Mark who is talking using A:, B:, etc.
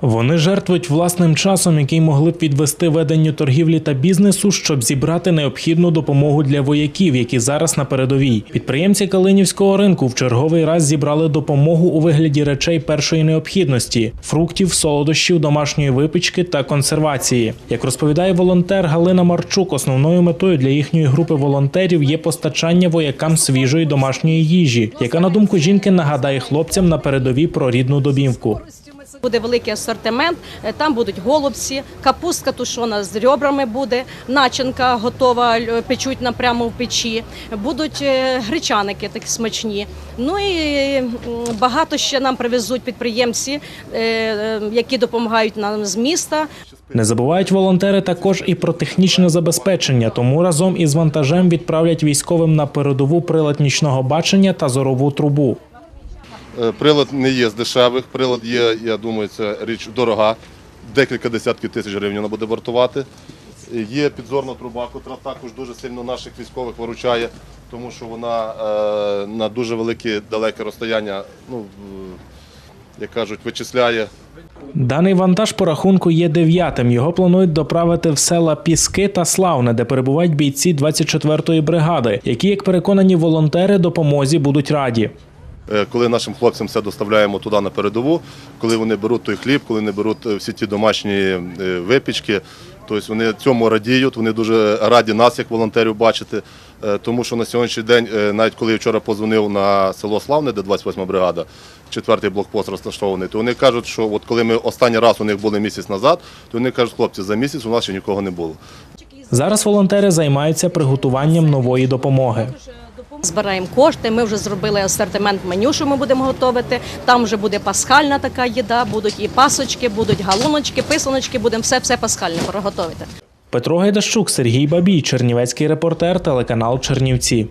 A: Вони жертвують власним часом, який могли б відвести веденню торгівлі та бізнесу, щоб зібрати необхідну допомогу для вояків, які зараз на передовій. Підприємці Калинівського ринку в черговий раз зібрали допомогу у вигляді речей першої необхідності: фруктів, солодощів, домашньої випічки та консервації. Як розповідає волонтер Галина Марчук, основною метою для їхньої групи волонтерів є постачання воякам свіжої домашньої їжі, яка на думку жінки нагадає хлопцям на передовій про рідну домівку.
B: Буде великий асортимент. е, Там будуть голубці, капустка тушона з ребрами буде, начинка готова, печуть нам прямо в печі. Будуть е, гречаники такі смачні. Ну і багато ще нам привезуть підприємці, е, які допомагають нам з міста.
A: Не забувають волонтери також і про технічне забезпечення, тому разом із вантажем відправлять військовим на передову прилад нічного бачення та зорову трубу.
C: Е, Прилад не є з дешевих, прилад є, я думаю, це річ дорога. Декілька десятків тисяч гривень вона буде вартувати. Є підзорна труба, яка також дуже сильно наших військових виручає, тому що вона е, на дуже велике далеке розстояння, ну, як кажуть, вичисляє
A: Даний вантаж по рахунку є дев'ятим. Його планують доправити в села Піски та Славне, де перебувають бійці 24-ї бригади, які, як переконані волонтери, допомозі будуть раді.
C: Е, коли нашим хлопцям все доставляємо туди на передову, коли вони беруть той хліб, коли вони беруть е, всі ті домашні е, випічки, тобто вони цьому радіють, вони дуже раді нас, як волонтерів, бачити. Тому що на сьогоднішній день, навіть коли я вчора позвонив на село Славне, де 28 бригада, четвертий блокпост розташований, то вони кажуть, що от коли ми останній раз у них були місяць назад, то вони кажуть, хлопці, за місяць у нас ще нікого не було.
A: Зараз волонтери займаються приготуванням нової допомоги.
B: Збираємо кошти. Ми вже зробили асортимент меню, що ми будемо готувати. Там вже буде пасхальна така їда, будуть і пасочки, будуть галуночки, писаночки, будемо все, все пасхальне приготувати.
A: Петро Гайдащук, Сергій Бабій, Чернівецький репортер, телеканал Чернівці.